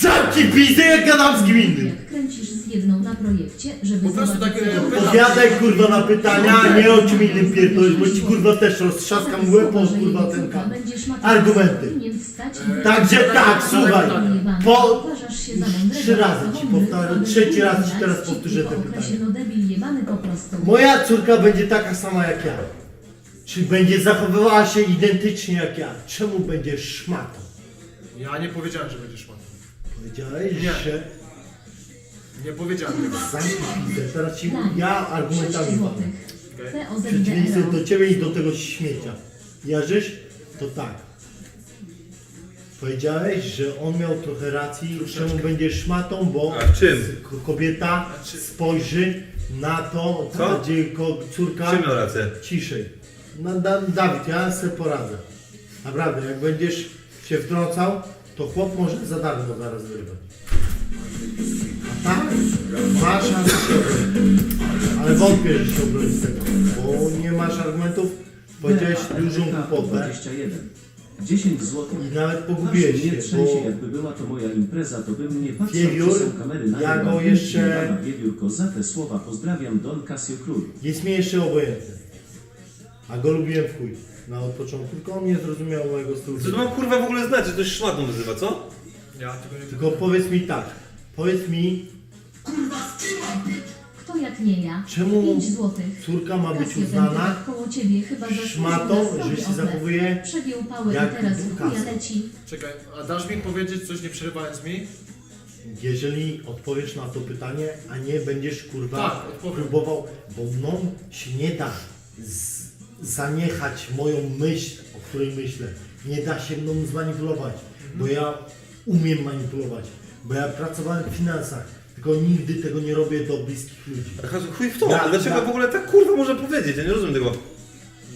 Zamknij pizdę, jak gadam z kim innym. Jak kręcisz z jedną na projekcie, żeby Po prostu zobaczyć, takie co-. Odpowiadaj kurwa na pytania, a nie o czym innym pierdolisz, bo ci kurwa też roztrzaskam łeb o kurwa ten kam. Argumenty. Także tak, słuchaj. Po Uważasz się za mądrego, trzy razy ci powtarzam, trzeci raz ci teraz powtórzę po te okresie, pytanie. No debil jebany po prostu. Moja córka będzie taka sama jak ja. Czy będzie zachowywała się identycznie jak ja? Czemu będziesz szmatą? Ja nie powiedziałem, że będziesz szmatą. Powiedziałeś, Nie. że Nie powiedziałem tego. zamknij. Teraz ci ja argumentami walę. Mnie do ciebie i do tego śmiecia. Jarzysz? To tak. Powiedziałeś, że on miał trochę racji, czemu będzie szmatą, bo A w czym? k- kobieta A czy- spojrzy na to, Co? gdzie ko- córka... Czym miał rację? Ciszej. No, da, Dawid, ja sobie poradzę. Naprawdę, jak będziesz się wtrącał, to chłop może za darmo zaraz wyrwać. A tak? Masz szansę się obronić. Ale wątpię, że się obronisz z tego. Bo nie masz argumentów, powiedziałeś dużą kwotę 21. 10 zł. i nawet pogubiłeś Nie się, trzęsie, bo jakby była to moja impreza, to bym nie patrzył Wiewiór, czy są kamery na ja niego. go jeszcze- Jebana Wiewiórko, za te słowa pozdrawiam Don Casio Król. jest mi jeszcze obojętny. A go lubiłem w chuj. Na od początku, tylko on nie zrozumiał mojego stylu. Co to mam kurwa w ogóle znaczyć? To się szmatą nazywa, co? Ja tego nie Tylko powiedz mi tak, powiedz mi, Kto jak nie ja? Czemu 5 złotych. córka ma być uznana będzie koło ciebie chyba zasłużył szmatą, sobie że się odlew. zachowuje Przegiął pałę jak i teraz w chuja Kasio. leci. Czekaj, a dasz mi powiedzieć coś nie przerywając mi? Jeżeli odpowiesz na to pytanie, a nie będziesz kurwa Tak, odpowiem. próbował, bo mną się nie da z, zaniechać moją myśl, o której myślę. Nie da się mną zmanipulować, bo ja umiem manipulować, bo ja pracowałem w finansach, tylko nigdy tego nie robię do bliskich ludzi. Ach, chuj w to, Ja- dlaczego ja- w ogóle tak kurwa można powiedzieć? Ja nie rozumiem tego.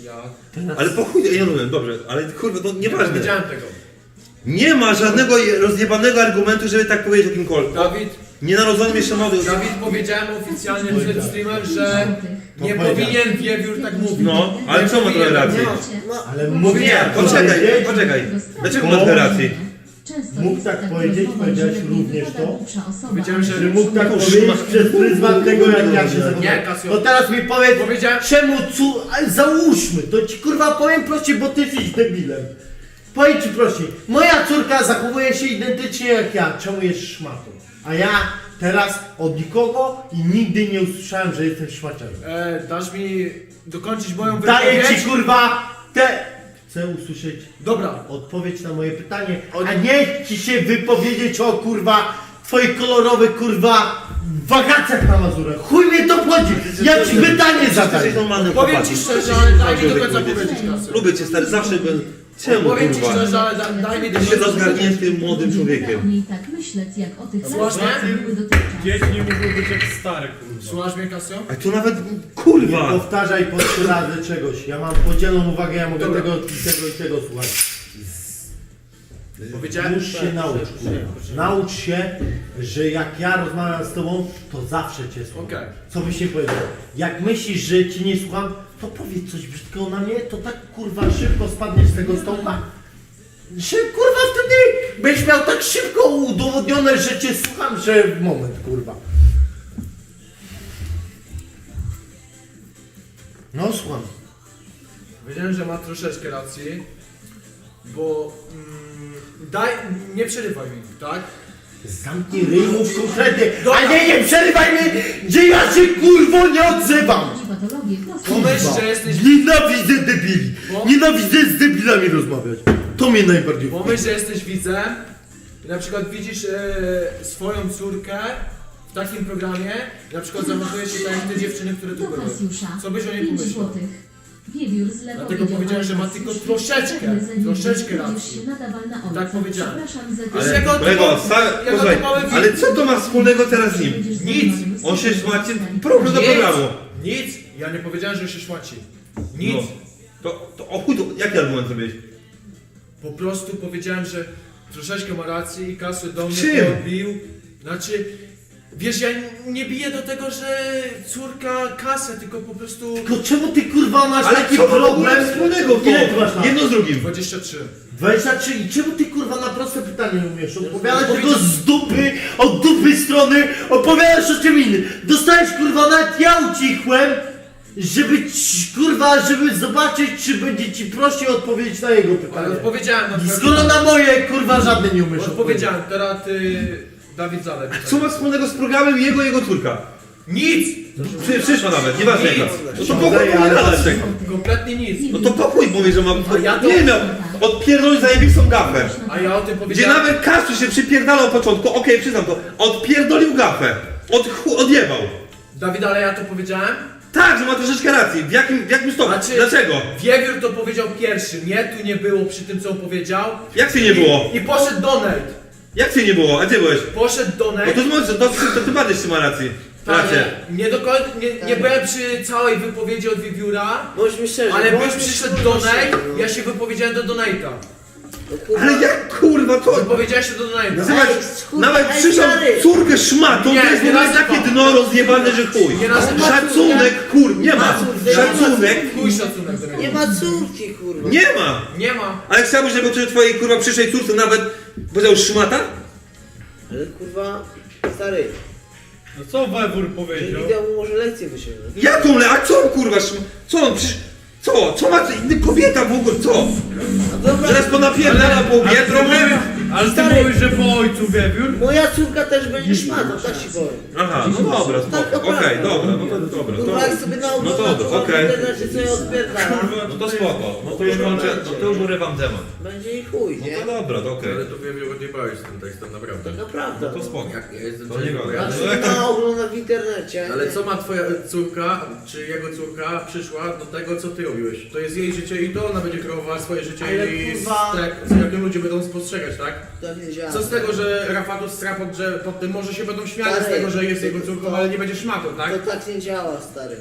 Ja Teraz Ale po chuj, ja nie rozumiem, dobrze, ale kurwa, to nie nieważne. powiedziałem tego. Nie ma żadnego rozjebanego argumentu, żeby tak powiedzieć o kimkolwiek. Dawid, Nienarodzonym jeszcze młody. Dawid powiedziałem oficjalnie przed Powiedziałem. streamem, że. To nie powinien Wiewiór tak mówić. No, ale co ma tyle racji? Ale Bo- mówię, Nie, poczekaj, poczekaj. Dlaczego ma tyle racji? Mógł tak tak powiedzieć, powiedziałeś również to. Powiedziałem, że- ale Że mógł tak powiedzieć przez pryzmat tego, jak ja się Nie. Kasio. To teraz mi powiedz, Powiedziałem- czemu cu... ale Załóżmy, to ci kurwa powiem prościej, bo ty jesteś debilem. Powiem ci prościej, moja córka zachowuje się identycznie jak ja, czemu jest szmatą? A ja teraz od nikogo i nigdy nie usłyszałem, że jestem szmaciarzem. E, dasz mi dokończyć moją Daję wypowiedź? ci kurwa te... Chcę usłyszeć Dobra, odpowiedź na moje pytanie, Od- a nie ci się wypowiedzieć o kurwa twoich kolorowych kurwa wakacjach na Mazurach. Chuj mnie to chodzi! Ja ci pytanie zadaję. powiem ci szczerze, ale daj mi do końca powiedzieć. Lubię cię stary, zawsze będę... Czemu Powiem ci kurwa? szczerze, ale da, daj mi do Ty się rozgarniętym młodym człowiekiem. niej tak myśleć, jak o tych Słuchaj latach, mnie? co były dotychczas. Dzieci nie mogły być jak stare, kurwa. Słuchasz mnie, Kasio? A to nawet, Nie kurwa! powtarzaj po trzy razy czegoś. Ja mam podzieloną uwagę, ja mogę Dobra. tego i tego i tego słuchać. Powiedziałem... Już się naucz, kurwa. Naucz się, że jak ja rozmawiam z tobą, to zawsze cię słucham. Okej. Co byś nie powiedział? Jak myślisz, że ci nie słucham, to powiedz coś brzydkiego na mnie, to tak kurwa szybko spadniesz z tego stołka. Że kurwa wtedy byś miał tak szybko udowodnione, że cię słucham, że moment kurwa. No słucham. Powiedziałem, że ma troszeczkę racji, bo mm, daj, nie przerywaj mi, tak? Zamknij ryj, mów konkretnie, a nie, nie przerywaj mnie, gdzie ja się kurwo nie odzywam. Patologię. Pomyśl, że jesteś... Nienawidzę debili. Nienawidzę z debilami rozmawiać. To mnie najbardziej Pomyśl, że jesteś widzem i na przykład widzisz e, swoją córkę w takim programie i na przykład zachowuje się tak jak te dziewczyny, które tu Do były. Co byś o niej 5 pomyślał? złotych. Wiewiór z lewo Dlatego powiedział, powiedziałem, że ma tylko troszeczkę, troszeczkę racji. Tak powiedziałem. Przepraszam za Ale- kolego, typowy- sta- posłuchaj, ale co to ma wspólnego teraz z nim? Nic. On się szmaci, problem do Nic. programu. Nic! Ja nie powiedziałem, że się szmaci. Nic! No. To, to o chuj, to jaki argument zrobiłeś? Po prostu powiedziałem, że troszeczkę ma racji i Kasy do mnie Czym? podbił. Znaczy, Wiesz, ja nie biję do tego, że córka kasę, tylko po prostu... Tylko czemu ty kurwa masz Ale taki co ma w ogóle problem? wspólnego w Ile ty to? masz lat? Jedno z drugim. 23. 23 i czemu ty kurwa na proste pytanie nie umiesz odpowiadać tylko z dupy, od dupy strony, opowiadasz o czym innym. Dostałeś kurwa nawet ja ucichłem, żeby ci, kurwa, żeby zobaczyć czy będzie ci prościej odpowiedzieć na jego Ale pytanie. odpowiedziałem na skoro na moje kurwa żadne nie umiesz odpowiedzieć. Odpowiedziałem, teraz ty... Dawid. Co ma wspólnego z programem jego jego córka? Nic! Przy, przyszła nawet, nieważne Nic. jaka. No to pokój pogadać tego. Kompletnie nic. No to pokój mówi, że ma... A ja to- Nie miał, odpierdolić zajebistą gafę. A ja o tym Gdzie powiedziałem... nawet Kastu się przypierdalał od początku, okej, przyznam to, odpierdolił gafę. Od, chu- odjebał. Dawid, ale ja to powiedziałem? Tak, że ma troszeczkę racji. W jakim, w jakim stopniu? Znaczy- Dlaczego? Wiewiór to powiedział pierwszy, mnie tu nie było przy tym, co on powiedział. Jak cię nie było? I, i poszedł donate. Jak cię nie było? A gdzie byłeś? Poszedł No donate. to, to, to, to ty bardziej trzyma racji. Tak, Rację. nie do końca, nie, nie byłem przy całej wypowiedzi od Wiewióra, Bądźmy szczerzy. ale bądźmy byś przyszedł szczerzy, donate, no. ja się wypowiedziałem do donate'a. No kurwa. Ale jak kurwa to... Wypowiedziałeś się do Ej, kurwa, nawet ej, przyszą stary. córkę szmatą, Nie, to jest w nie ogóle nazywam. takie dno rozjebane, że chuj. Nie nazywam. Szacunek, kur, nie ma. Szacunek, Chuj szacunek do Nie ma córki, kurwa. nie ma. Nie ma. Ale chciałbyś, żeby przy twojej kurwa przyszłej córce nawet powiedział szmata? Ale kurwa, stary, No co Wewór powiedział? temu może lekcję wyciągnąć. Jaką le? A co on kurwa szm... Co on przecież... Co? Co ma inny kobieta w ogóle? Co? No dobra, Zaraz ponapierdala po łbie trochę? Ale ty Stary. mówisz, że po ojcu wiewiór? moja córka też będzie szmatą, tak ci powiem. Aha, no dobra, Tak, spoko. to Okej, dobra, no to dobra. Kurwa, To, jak sobie na No to okej. w internecie sobie odpierdala. no to spoko. No to już kończę, no to już urywam temat. Będzie i chuj, No nie? to dobra, to okej. Ale to wiem, że odjebałeś z tym tekstem, naprawdę. Naprawdę. No to spoko. Jak ja jestem To nie bo wiem. ja- No Znaczy, tak- na ogląda w internecie. Ale co ma twoja córka, czy jego córka przyszła do tego, co ty robiłeś? To jest jej życie i to ona będzie kreowała swoje życie Ale i kurwa- z, tak, z jakim ludzie będą spostrzegać, tak? Nie działa. Co z tego, że Rafatus strap pod, pod tym może się będą śmiali z Stary, tego, że jest to- jego córką, ale nie będzie szmatą, tak? To tak nie działa, stary.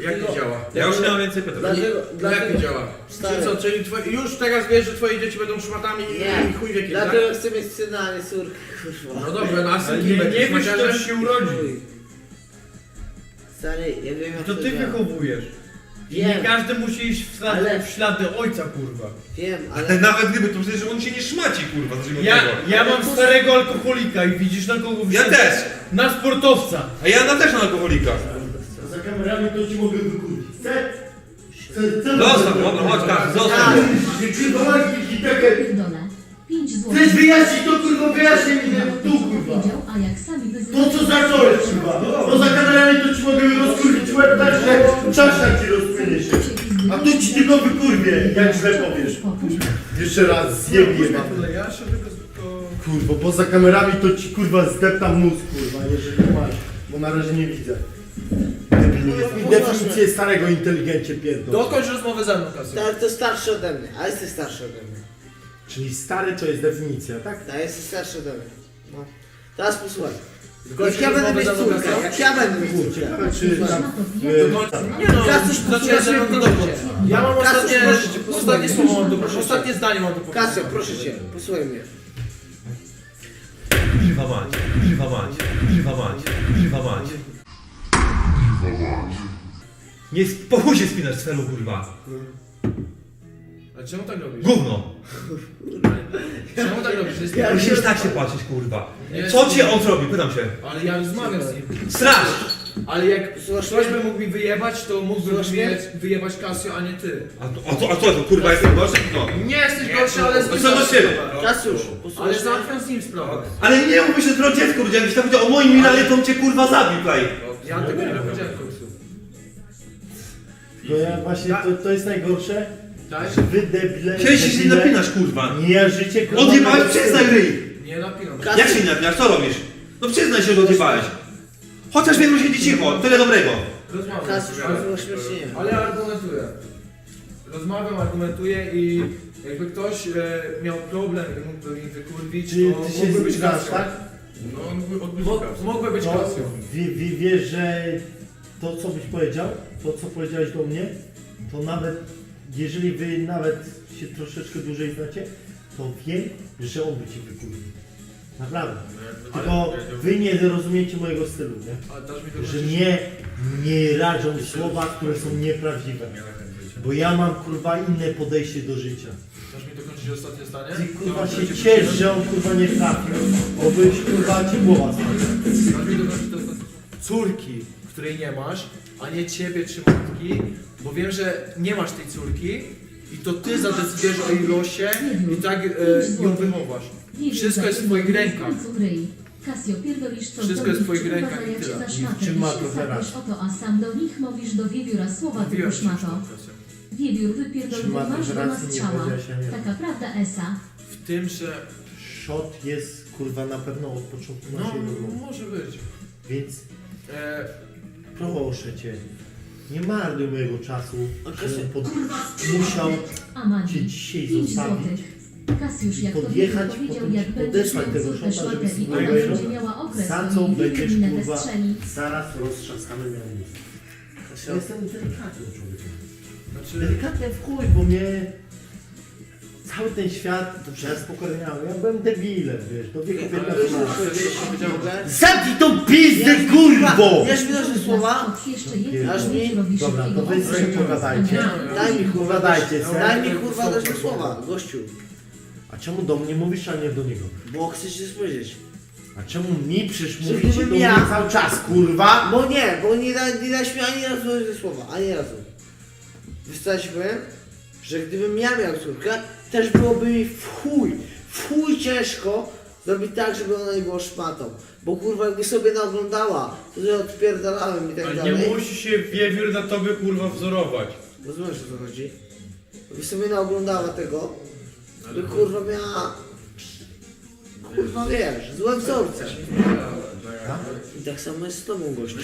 Jak nie działa? Ja już nie mam więcej pytań. Dlatego, No jak dlatego, nie działa? Stary. Czyli co, czyli twoje, już teraz wiesz, że twoje dzieci będą szmatami Nie. i chuj wiekiem, tak? dlatego chcę mieć syna, a nie córkę, kurwa. No dobra, no a Ale nie, nie będziesz? wiesz, Maciarzem? kto się urodzi. Stary, ja wiem jak To to ty działa. wychowujesz. I Wiem. nie każdy musi iść w ślady, Ale- w ślady ojca, kurwa. Wiem, Ale nawet gdyby, to przecież on się nie szmaci, kurwa, z Ja, tego. ja mam starego alkoholika i widzisz na kogo Ja też. Na sportowca. A ja na też na alkoholika. Za kamerami to ci mogę wykuć. Chcę, chcę Zostaw, dobra, chodź Kastu, zostaw. Kurwa, masz mi takę... Pierdolę. 5 zł. Chcesz wyjaśnić to kurwa, wyjaśnij mi ten tu kurwa. Powiedział, a jak sami To wyzywają... co zacząłeś kurwa? No za kamerami to ci mogę rozkurwić łeb tak, że czaszka ci rozpłynie się. A tu ci tylko wykurwię, jak źle powiesz. Jeszcze raz zjebie Kurwa, poza kamerami to ci kurwa zdeptam mózg kurwa, jeżeli masz, bo na razie nie widzę. I definicję starego inteligencie pierdol. Dokończ rozmowę ze mną. Stary to starszy ode mnie, a jesteś starszy ode mnie. Czyli stary to jest definicja, tak? Tak, jesteś starszy ode mnie. No. Teraz posłuchaj. Jak ja będę mieć córkę, jak ja będę mieć córkę. Czy tam... Nie no, Kasiusz, zaczęła ze mną do proszę domu. cię. Ja mam Kasiusz, ostatnie, proszę cię, posłuchaj ostatnie mnie. słowo mam do ostatnie zdanie mam do powiedzenia. Kasio, proszę cię, posłuchaj mnie. Kurwa mać, kurwa mać, kurwa mać, kurwa mać. Nie, sp- po chuj się spinasz z felu, kurwa. A czemu tak robisz? Gówno. Czemu tak robisz? Jest... Ja- Musisz tak się patrzeć, kurwa. Nie, Co ci on zrobi? Pytam się. Ale ja rozmawiam z nim. Strasz! Ale jak ktoś by mógł mi wyjebać, to mógłby mnie? wyjebać, wyjebać Kasio, a nie ty. A, to- a, co, a co to, kurwa, jestem gorszy? No. Nie jesteś gorszy, ale z To co do ciebie? Kasiusz, Ale posłuchaj załatwiam z nim sprawę. Ale nie mów się to dziecko, ludzie, jakbyś tak powiedział o moim Milanie, to on cię kurwa zabił tutaj. Ja tego nie powiedziałem w końcu. To ja właśnie, to, to jest najgorsze, Tak? że wy debile... Się nie debile, napinasz, kurwa. Nie jarzycie kurwa... Odjebałeś, przyznaj ryj. Nie napinam. Jak się nie napinasz? Co robisz? No przyznaj się, że odjebałeś. Chociaż wiem, że siedzi cicho, tyle dobrego. Rozmawiam. Kasiusz, ale-. Ale argumentuję. Rozmawiam, argumentuję i jakby ktoś e, miał problem i mógłby mi wykurwić, Czy to ty się mógłby być zgadzasz, Kasio. tak? No, on mógł odbyć Mo-. Mógłby być No, wie, wie, wiesz, że to co byś powiedział, to co powiedziałeś do mnie, to nawet jeżeli wy nawet się troszeczkę dłużej znacie, to wiem, że on by ci wykurwił. Naprawdę. Ale- Tylko wy nie rozumiecie mojego stylu, nie? A dasz mi Że mnie nie rażą słowa, które są nieprawdziwe. Bo ja mam kurwa inne podejście do życia. Dasz mi dokończyć ostatnie zdanie? Ty kurwa się ciesz, że on kurwa nie trafił. Bo byś kurwa ci głowa spadła. Dasz mi dokończyć to ostatnie Córki, której nie masz, a nie ciebie czy matki, bo wiem, że nie masz tej córki i to ty zadecydujesz o jej losie i tak e, ją wychowasz. Wszystko jest w twoich rękach. Kasio, pierdolisz co Wszystko jest w twoich rękach i tyle. czym ma to sapiesz teraz? o to, a sam do nich mówisz do wiewióra słowa ci już tą kwestię. Wiewiór Czy wypierdolił ma masz do nas strzała. Taka prawda Esa. W tym, że... Shot jest kurwa na pewno od początku No, naszej rozmowy. może być. Więc E, proszę cię, nie marnuj mojego czasu, A że Kasia- pod... musiał cię dzisiaj 5 zostawić. Kasiusz, jak to podjechać, Wiewiór powiedział, potem jak będziesz podesłać miał tego córkę szmatę żeby i ona będzie miała okres, za to co będziesz, kurwa, wystrzeli. Zaraz roztrzaskamy miał mózg. Kasia, Ja jestem delikatnym człowiekiem. znaczy... Delikatnie w chuj, bo mnie cały ten świat ja spokorniał. Ja byłem debilem, wiesz, do wieku ale 15 wiesz, co lat. Zamknij tą pizdę, kurwo! Wiesz mi nasze słowa? Jeszcze Aż mi- Dobra, to wy okresu. pogadajcie. Daj mi kurwa, Gadajcie daj, se. daj mi kurwa mi słowa, gościu. A czemu do mnie mówisz, a nie do niego? Bo chcę ci coś powiedzieć. A czemu mi przecież mówicie do gdybym mnie ja- cały czas, kurwa? Bo nie, bo nie, da, nie dałeś mi ani razu słowa, ani razu. Wystarczyłem, że gdybym ja miał córkę, też byłoby mi w chuj, w chuj ciężko zrobić tak, żeby ona nie była szmatą. Bo kurwa jakby sobie naoglądała, to że odpierdalałem i tak Ale dalej. nie musi się wiewiór na tobie kurwa wzorować. Rozumiesz o co chodzi? Jakby sobie naoglądała tego, by kurwa miała... Kurwa wiesz, złe wzorce. I tak samo jest z tobą gościu.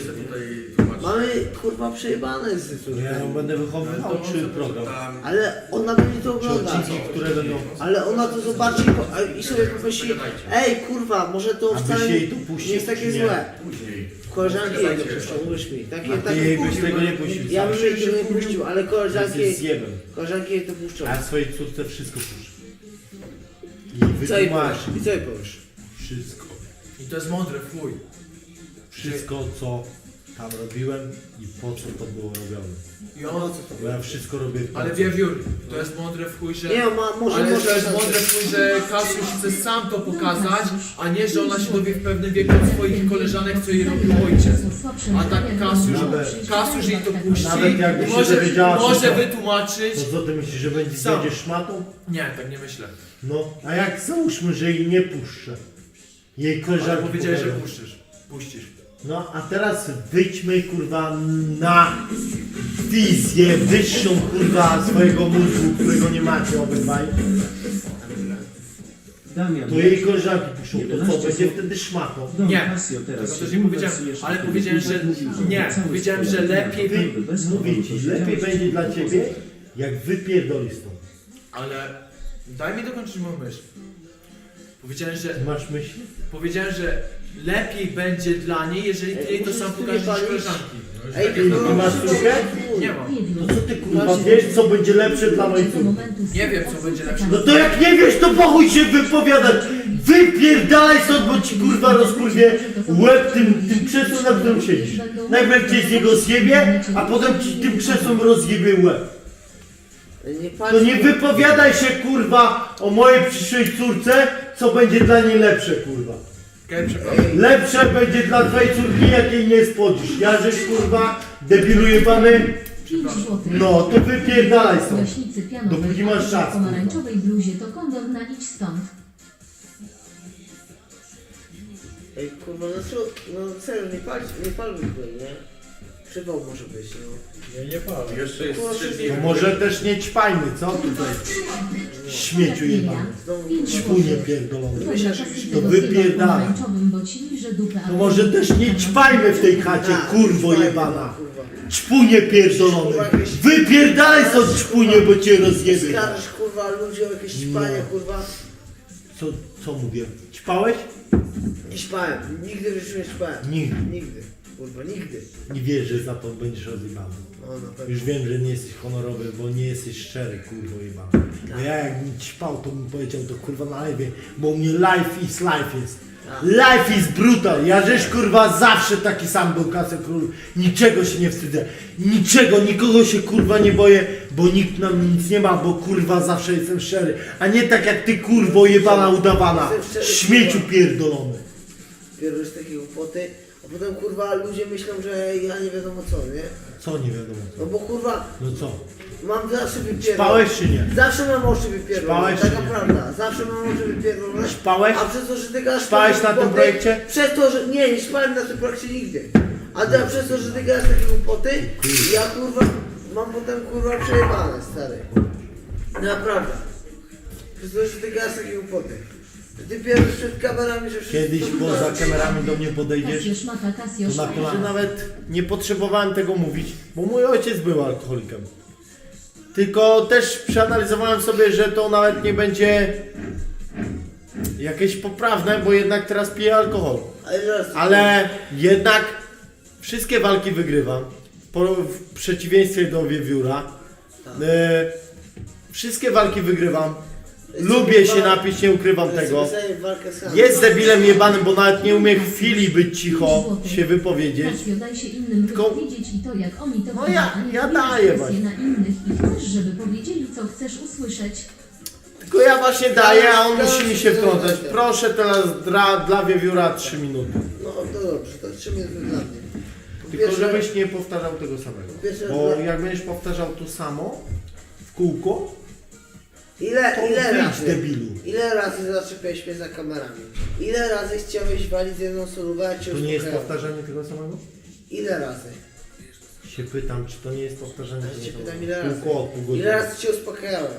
Mamy kurwa przejebane z córką. Ja ją będę wychowywał, czy program? Ale ona będzie to Czy oglądać. odcinki, które będą... Ale ona to zobaczy i po- a- i sobie pomyśli, ej kurwa, może to A wcale jej nie, jest takie czy nie? złe. Później. Koleżanki jej to puszczą, uwierz mi. Takie, A ty takie jej byś puścił. tego nie puścił, Ja sam. bym jej tego nie puścił, ale koleżanki, zjebem. koleżanki jej to puszczą. A swojej córce wszystko puszczę. I Co jej wytłumacz powiesz? I co jej powiesz? wszystko. I to jest mądre, fuj. Wszystko, co tam robiłem i po co to było robione. I on... co to Bo ja wszystko robię Ale pracy. wiewiór, to jest mądre w chuj, że... Nie, ma, może, Ale może to jest mądre w chuj, że Kasiusz chce sam to pokazać, a nie, że ona się dowie w pewnym wieku od swoich koleżanek, co jej robił ojciec. A tak Kasiusz, Nawet- Kasiusz jej to puści Nawet jakby i się może, dowiedziała, może to- wytłumaczyć... To co ty myślisz, że będzie, Sam. będziesz szmatą? Nie, tak nie myślę. No, a jak załóżmy, że jej nie puszczę. Jej Ale koleżanki powiedziałeś, że pokażą. puścisz. Puścisz. No, a teraz wyjdźmy kurwa na wizję wyższą kurwa swojego mózgu, którego nie macie obydwaj. Damian, To jej koleżanki puszczą, to co, 11 będzie wtedy szmatą. Nie, teraz Tego też się nie powiedziałem, ale powiedziałem, że mówił, nie, cały powiedziałem, że świat lepiej bez mówię ci, lepiej będzie dla ciebie, jak wypierdolisz to. Ale daj mi dokończyć moją myśl. Powiedziałem, że masz myśli? powiedziałem, że lepiej będzie dla niej, jeżeli ty jej to sam pokażesz niż koleżanki. Ej, Ty nie masz córkę? Nie mam. No co ty kurwa wiesz, co będzie lepsze dla mojej córki? Nie wiem, co będzie lepsze. No to jak nie wiesz, to pochuj się wypowiadać! Wypierdalaj stąd, bo ci kurwa rozkurwie łeb tym, tym krzesłem, na którym siedzisz. Najpierw cię z niego zjebie, a potem ci tym krzesłem rozjebie łeb. Nie To nie wypowiadaj się kurwa o mojej przyszłej córce, co będzie dla niej lepsze kurwa. Lepsze będzie dla twojej córki, jak jej nie spodzisz. Ja żeś kurwa debilu jebany, 5 złotych. no to wypierdalaj stąd. Pianowej, Dopóki masz w pomarańczowej bluzie to kondor na idź stąd. Ej, kurwa, no co, no serio, nie pal, nie palmy tutaj, nie? Przypał może być, no. Nie, nie palę. Jeszcze jest Kurwa, trzy dni. To może też nie ćpajmy, co tutaj? Śmieciu jebany. Ćpunie że To wypierdala. To może też nie ćpajmy w tej chacie, kurwo jebana. Ćpunie pierdolony. Wypierdalaj stąd ćpunie, bo cię rozjebie. Skarżysz, kurwa, ludzi o jakieś ćpanie, No. kurwa. Co, co mówię? Ćpałeś? Nie ćpałem, nigdy w życiu nie ćpałem. Nigdy. Nigdy, kurwa, nigdy. Nie wierzę, że za to będziesz rozjebany. No, na pewno. Już wiem, że nie jesteś honorowy, bo nie jesteś szczery, kurwo jebany. Bo ja jakbym ćpał, to bym powiedział to kurwa na live, bo u mnie life is life jest. Life is brutal. Ja żeś kurwa zawsze taki sam był kasę król. Niczego się nie wstydzę. Niczego, nikogo się kurwa nie boję, bo nikt nam nic nie ma, bo kurwa zawsze jestem szczery. A nie tak jak ty kurwo jebana udawana. Śmieciu pierdolony. Pierdolisz takie głupoty, potem kurwa ludzie myślą, że ja nie wiadomo co, nie? Co nie wiadomo No co. bo kurwa No co? mam zawsze wypierdolone. Spałeś czy nie? Zawsze mam oczy wypierdolone, Spałeś, taka czy nie? prawda. Zawsze mam oczy wypierdolone. Spałeś? A przez to, że ty gadasz Spałeś takie na tym głupoty, projekcie? Przez to, że... Nie, nie spałem na tym projekcie nigdy. A ty, przez to, że ty gadasz takie głupoty, ja kurwa mam potem kurwa przejebane, stary. Naprawdę. Przez to, że ty gadasz takie głupoty. Ty pierdolisz przed kamerami, że wszystko... Kiedyś poza kamerami do mnie podejdziesz, szmata, Kasio to na kolana. Nawet nie potrzebowałem tego mówić, bo mój ojciec był alkoholikiem. Tylko też przeanalizowałem sobie, że to nawet nie będzie jakieś poprawne, bo jednak teraz piję alkohol. Ale zaraz... Ale jednak wszystkie walki wygrywam. Po, w przeciwieństwie do Wiewióra. E, wszystkie walki wygrywam. Lubię się napić, nie ukrywam tego. Jest debilem jebanym, bo nawet nie umie chwili być cicho, się wypowiedzieć. Daj się innym Tylko- wypowiedzieć i to jak oni to No ja- a nie ja daję presję właśnie. na innych i chcesz, żeby powiedzieli co chcesz usłyszeć. Tylko ja właśnie daję, a on musi mi się wtrącać. Proszę teraz dla, dla Wiewióra 3 minuty. No to dobrze, to trzy minuty dla mnie. Po Tylko pierwsze- żebyś nie powtarzał tego samego. Bo jak będziesz powtarzał to samo w kółko, Ile, ile wyjdź razy? debilu. Ile razy zaczepiałeś mnie za kamerami? Ile razy chciałeś walić z jedną solówę, a cię To nie jest powtarzanie tego samego? Ile razy? Się pytam, czy to nie jest powtarzanie Ja cię tego pytam samego? ile razy? Kółko od pół godziny. Ile razy cię uspokajałem?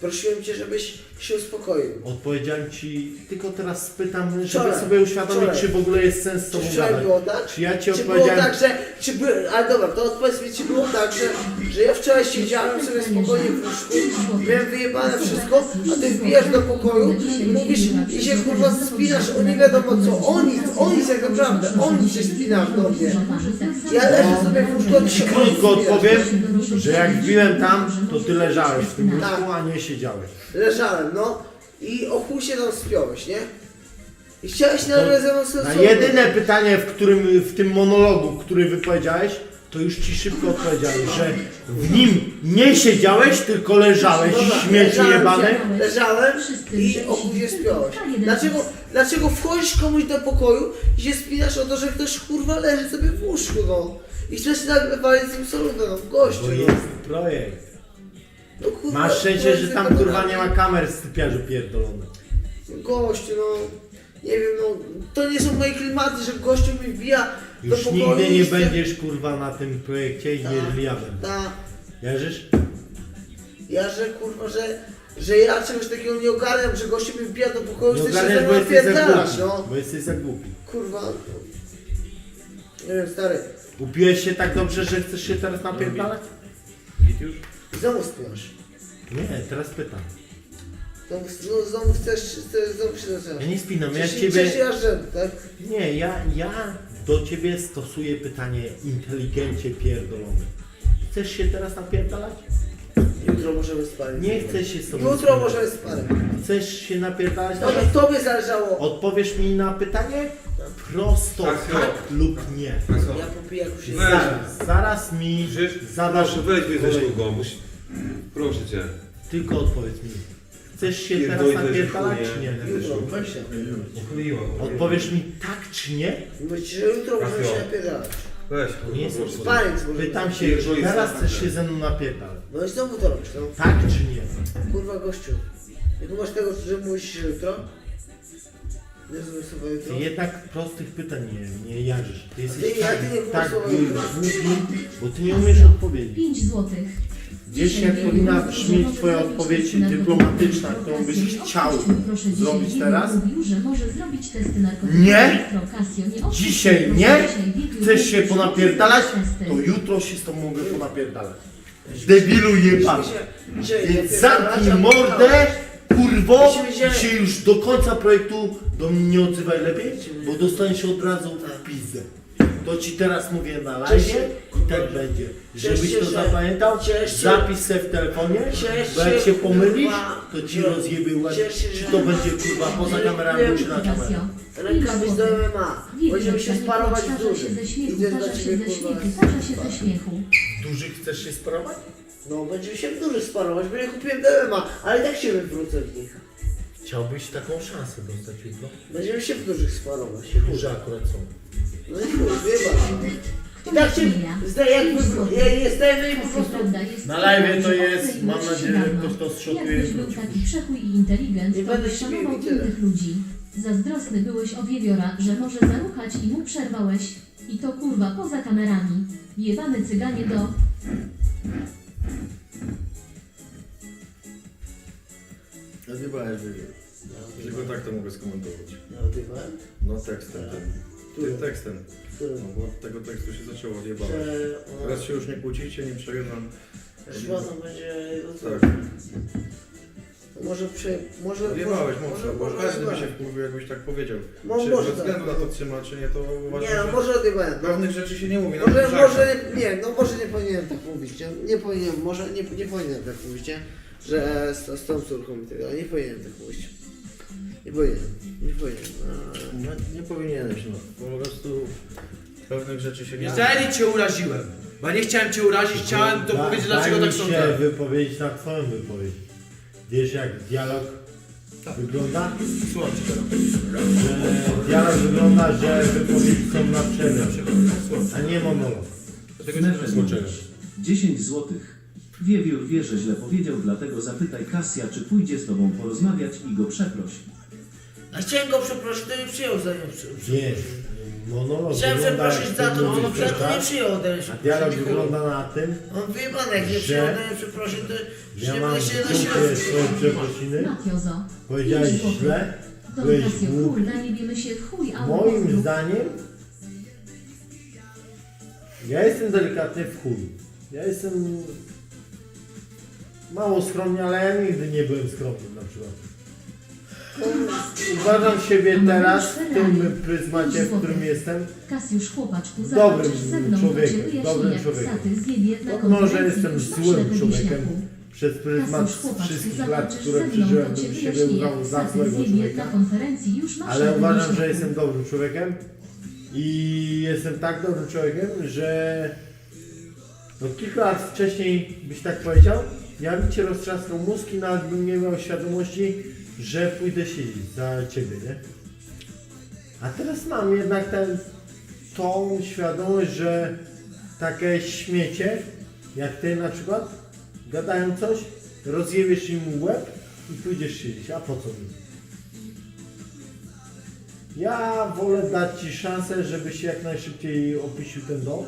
Prosiłem cię, żebyś się uspokoił. Odpowiedziałem ci, tylko teraz spytam, żeby Wczoraj, sobie uświadomić, wczoraj. czy w ogóle jest sens z Czy tobą wczoraj gadać. było tak? Czy ja ci Czy było odpowiedziałem, tak, że... Czy by, ale dobra, to odpowiedz mi, czy było tak, że, że ja wczoraj siedziałem sobie spokojnie w łóżku, miałem wyjebane wszystko, a ty wbijasz do pokoju i mówisz i się kurwa spinasz o nie wiadomo co, oni, oni tak naprawdę, oni się spinasz do mnie. Ja leżę sobie w łóżku, ty się Krótko odpowiem, że jak wbiłem tam, to ty leżałeś w tym Tak. łóżku, a nie siedziałeś. Leżałem, no i o chuj się tam spiąłeś, nie? I chciałeś na ze mną sobie Na jedyne pytanie, w, którym, w tym monologu, który wypowiedziałeś, to już ci szybko odpowiedziałem, że w nim nie siedziałeś, tylko leżałeś, śmieci leżałem jebane. się- Leżałem i o chuj się spiąłeś. Dlaczego, dlaczego wchodzisz komuś do pokoju i się spinasz o to, że ktoś kurwa leży sobie w łóżku, no? I chcesz nagle walić z tym solówę, no, gościu, Bo no. jest projekt. no kurwa, Masz szczęście, że tam kurwa nie ma kamer z typiarzu pierdolone. Gościu, no, nie wiem, no, to nie są moje klimaty, że gościu mi wbija do Już pokoju nigdy nie będziesz kurwa na tym projekcie, jeżeli ja będę. Ta, Wierzysz? ja, że kurwa, że, że ja czegoś takiego nie ogarniam, że gościu mi wbija do pokoju i chce się ogarniasz, ze bo mną jesteś za głupi. no. Bo jesteś za głupi. Kurwa, nie wiem, stary, Upiłeś się tak dobrze, że chcesz się teraz napierdalać? znowu spiąsz. Nie, teraz pytam. Znowu, no, znowu chcesz, chcesz znowu się zaczynasz. Ja nie spinam, ja ciebie... aż rzędy, tak? Nie, ja, ja do ciebie stosuję pytanie inteligencie pierdolony. Chcesz się teraz napierdalać? Jutro możemy spalić. Nie chcę się z tobą Jutro spinać. możemy spalić. Chcesz się napierdalać? Tobie, teraz? tobie zależało. Odpowiesz mi na pytanie? Prosto Tak, tak, jo. lub nie. Ja popiję jak już jest. Zaraz, zaraz mi Przecież, zadasz proszę, weź mnie ze musi... Proszę cię. Tylko odpowiedz mi. Chcesz się teraz Pierdolić napierdalać czy nie? Jutro, weź się. Uchyliła. Odpowiesz mi tak czy nie? Myślisz, że jutro Ach, się napierdalać. Weź, Nie jest proszę. możemy. Pytam się, Pierdolić teraz chcesz tak. się ze mną napierdalać. No i znowu to robisz, no. Tak czy nie? Kurwa gościu. Jak masz tego, że mówisz że jutro? Nie sobie jutro? Ty jednak prostych pytań nie, nie jarzysz. Ty jesteś ty- tak, ja ty nie tak głosowałem. głupi, bo ty nie umiesz odpowiedzieć. 5 złotych. Wiesz jak powinna brzmieć twoja odpowiedź dyplomatyczna, którą byś chciał zrobić teraz? Nie? Dzisiaj nie? Chcesz się ponapierdalać? To jutro się z tobą mogę ponapierdalać. Debilu jebany. Więc zamknij mordę, kurwo, i się już do końca projektu do mnie nie odzywaj lepiej, bo dostaniesz od razu w pizdę. To ci teraz mówię na live i tak będzie. Żebyś Cześć, to zapamiętał, Cześć. zapis se w telefonie, Cześć, bo jak się pomylisz, kurwa. to ci rozjebie łeb. Cześć, Czy to będzie kurwa poza kamerami, czy na kamerach. Rękawic do MMA. Będziemy się sparować w się dużym. Idę się ciebie ze kurwa. się. Duży chcesz się sparować? No, będziemy się w dużych sparować, bo ja kupiłem do MMA, ale i tak się wywrócę w nich. Chciałbyś taką szansę dostać jutro? Będziemy się w dużych sparować. Duże akurat są. No i chuj, wyjebać. I tak się, zdaje, jak wywró- ja nie zdajemy i po prostu Na live to jest, mam nadzieję, że ktoś to zszokuje Jakbyś był taki przechój i inteligent, Nie to będę byś szanował i tyle. innych ludzi. Zazdrosny byłeś o wiewiora, że może zaruchać i mu przerwałeś. I to kurwa poza kamerami. Jebany cyganie do... Odjebałeś wywiad. Tylko tak to mogę skomentować. No, odjebałem? No tekstem tym. Tym tekstem. No bo od tego tekstu się zaczęło, odjebałeś. Że Teraz się już nie kłócicie, nie przerywam. Szmata będzie... Tak. Może prze... Może... Odjebałeś może, mocno, bo każdy by się wkurwił, jakbyś tak powiedział. Mo- Czy może względu tak. na to trzyma, czy nie, to uważam, Nie, no że może odjebałem. No. pewnych rzeczy się nie mówi. no Może, może nie, nie, no może nie powinienem tak mówić, nie, nie powinienem, może nie, nie powinienem tak mówić, nie? że z, z tą córką i tego, nie powinienem tak mówić. Nie powinienem, nie powinienem. No. No, nie powinieneś, no. Po prostu pewnych rzeczy się nie Jeżeli cię uraziłem, bo nie chciałem cię urazić, chciałem to Da- powiedzieć daj dlaczego mi tak się sądzę. wypowiedzieć na twoją wypowiedź. Wiesz jak dialog Tak. wygląda? Słucham cię teraz. Że dialog wygląda, że wypowiedzi są na przerwę, Słucham. a nie monolog. Dlatego cię Snefem słucham. 10 złotych. Wiewiór wie, że źle powiedział, dlatego zapytaj Kasia, czy pójdzie z tobą porozmawiać i go przeproś. A chciałem go przeprosić, to nie przyjął za nią. Nie, monolog Chciałem wygląda przeprosić jak za ty to, mówisz, on to nie przyjął ode mnie A dialog przeprosiny, wygląda na tym, On wyjebany, jak nie że przyjął ode mnie przeprosin, to ja nie mam w się na dupie siebie. swoje przeprosiny, powiedziałeś źle, byłeś Casio, głupi. kurna, nie wiemy się w chuj, a Moim zdaniem ja jestem delikatny w chuj. Ja jestem mało skromny, ale ja nigdy nie byłem skromny na przykład. Uważam siebie teraz w tym pryzmacie, w którym jestem. Kasiusz chłopaczku, Dobrym zobaczysz ze mną, człowiekiem, dobrym człowiekiem. No, może jestem na złym człowiekiem. Przez pryzmat wszystkich lat, które przeżyłem, bym siebie uznał za złego człowieka. Ale uważam, że jestem dobrym człowiekiem i jestem tak dobrym człowiekiem, że no kilka lat wcześniej byś tak powiedział, ja bym cię roztrzaskał mózg i nawet bym nie miał świadomości, że pójdę siedzieć za ciebie, nie? A teraz mam jednak ten, tą świadomość, że takie śmiecie, jak ty na przykład, gadają coś, rozjebiesz im łeb i pójdziesz siedzieć. A po co mi? Ja wolę dać Ci szansę, żebyś jak najszybciej opuścił ten dom.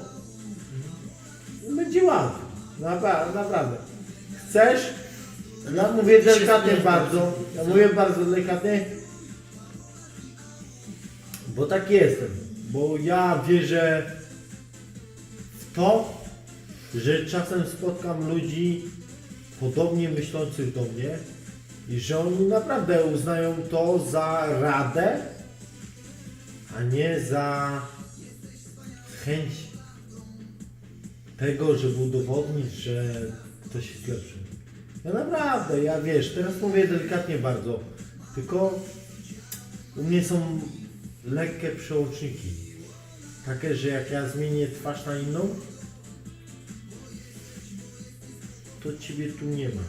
Będzie łatwo. Napra- naprawdę. Chcesz? Ja mówię delikatnie bardzo. Ja mówię bardzo delikatnie. Bo tak jestem. Bo ja wierzę w to, że czasem spotkam ludzi podobnie myślących do mnie i że oni naprawdę uznają to za radę, a nie za chęć tego, żeby udowodnić, że ktoś jest lepszy. Ja naprawdę, ja wiesz, teraz mówię delikatnie bardzo, tylko u mnie są lekkie przełączniki. Takie, że jak ja zmienię twarz na inną, to ciebie tu nie ma.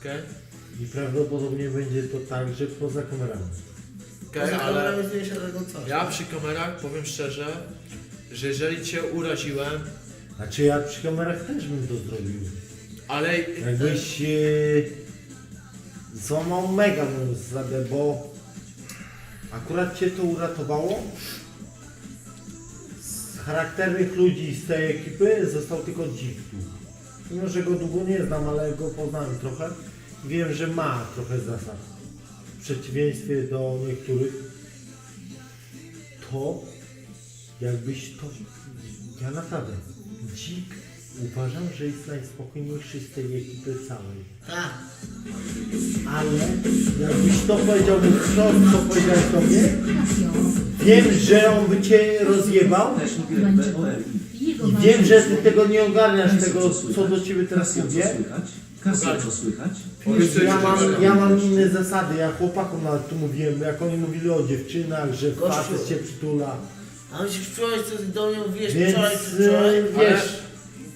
Okej? I prawdopodobnie będzie to tak, że poza kamerami. Okej, Poza ale kamerami zmienia się tego coś. ja przy kamerach powiem szczerze, że jeżeli cię uraziłem, Znaczy ja przy kamerach też bym to zrobił. Ale Jakbyś e, złamał mega zasadę, bo akurat cię to uratowało. Z charakternych ludzi z tej ekipy został tylko dzik tu. Mimo, że go długo nie znam, ale go poznałem trochę. Wiem, że ma trochę zasad. W przeciwieństwie do niektórych. To jakbyś to... Ja naprawdę... Dzik uważam, że jest najspokojniejszy z tej ekipy całej. Tak. Ale jakbyś to powiedział mu wprost, co powiedziałeś Casio. wiem, że on by cię rozjebał I. Wiem, że ty tego nie ogarniasz, tego, co do ciebie teraz mówię. słychać? Kasia, co słychać? Ja mam, ja mam inne zasady, ja chłopakom nawet tu mówiłem, jak oni mówili o dziewczynach, że facet cię przytula. A on się wczoraj co do mnie mówiłeś Więc wczoraj, e, wczoraj. wiesz,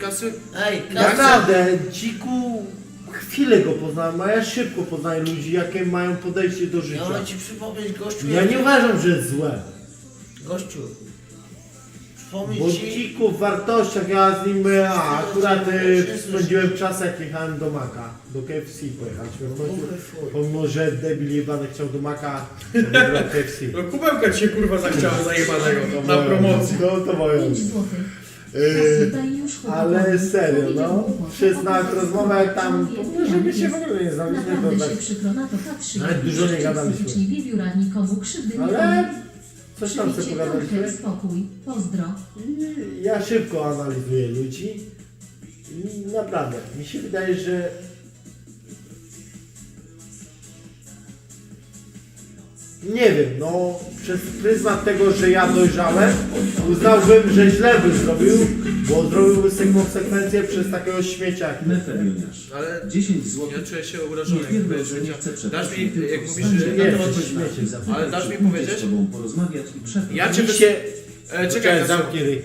Kasy... Ej, Ja naprawdę, dziku, chwilę go poznałem, a ja szybko poznaję ludzi, jakie mają podejście do ja życia. mam ci przypomnieć gościu. Ja jak- nie uważam, że jest złe, Gościu. bo Przypomnij ci. dziku w wartościach, ja z nim a, akurat e, spędziłem czas jak jechałem do Maka, do KFC pojechaliśmy w końcu. Pomimo, że debil jebany chciał do Maka, to wybrał KFC. No kubełka ci się kurwa zachciała zajebanego na promocji. No to moje. 5 złotych. Yy, ale serio, no. został rozmowę jak tam, zaskoczony, to żeby się w ogóle nie znaliśmy, to Naprawdę tak. się przykro na to patrzy. Nawet dużo nie gadaliśmy. Wiewióra nikomu krzywdy nie Ale robi. coś tam sobie trochę pogadaliśmy. spokój. Pozdro. I ja szybko analizuję ludzi i naprawdę, mi się wydaje, że nie wiem, no przez pryzmat tego, że ja dojrzałem, uznałbym, że źle by zrobił, bo zrobiłby sobie konsekwencje przez takiego śmiecia jak my. Neferioniarz. Ale 10 zł. ja czuję się Nie urażony. jakby że nie chcę Dasz przeprosić, mi, jak mówisz, że Nie, na nie, temat... śmiecie. Ale dasz czy mi pójdzie powiedzieć? z tobą porozmawiać i przeprosić. Ja cię Mi się... E, czekaj, zamknij ryj.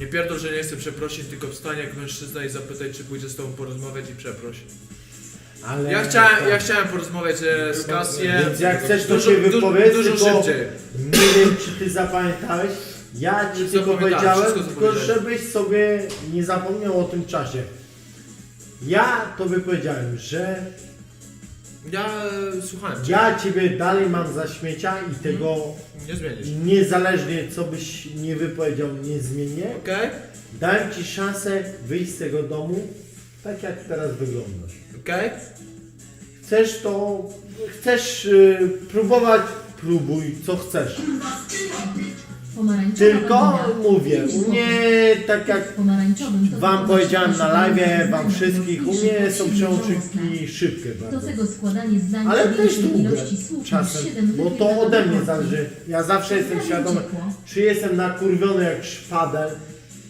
Nie pierdol, że nie chcę przeprosić, tylko wstań jak mężczyzna i zapytaj, czy pójdzie z tobą porozmawiać i przeproś. Ale... Ja chciałem, ja chciałem porozmawiać e, z Kasjem. Więc jak chcesz, to dużo, się wypowiedz, dużo tylko szybciej. nie wiem, czy ty zapamiętałeś. Ja ci tylko powiedziałem, wszystko tylko zapamiętałem. żebyś sobie nie zapomniał o tym czasie. Ja tobie powiedziałem, że Ja e, słuchałem cię. ja ciebie dalej mam za śmiecia i tego Nie zmienisz. niezależnie co byś nie wypowiedział, nie zmienię. Okej? Dałem ci szansę wyjść z tego domu, tak jak teraz wyglądasz. Okej? Chcesz to, chcesz y, próbować, próbuj, co chcesz. Pomarańczowa Tylko mówię, u mnie tak jak W pomarańczowym to wam powiedziałem na live, wam wszystkich, u mnie są nasz przełączynki szybkie Do bardzo. tego składanie zdań Ale o też większej długie ilości słów niż czasem, siedem bo to ode mnie zależy. Ja zawsze jestem świadomy, czy jestem nakurwiony jak szpadel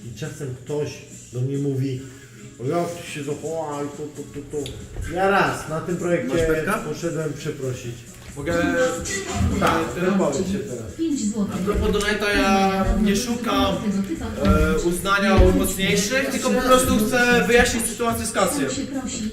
i czasem ktoś do mnie mówi jak ty się zachowałeś, to, to, to, to. Ja raz na tym Masz projekcie poszedłem przeprosić. Mogę... Tak, wypowiedz się teraz. 5 zł. A propos Donata, ja nie szukam e, uznania u mocniejszych, tylko po prostu chcę wyjaśnić sytuację z się prosi.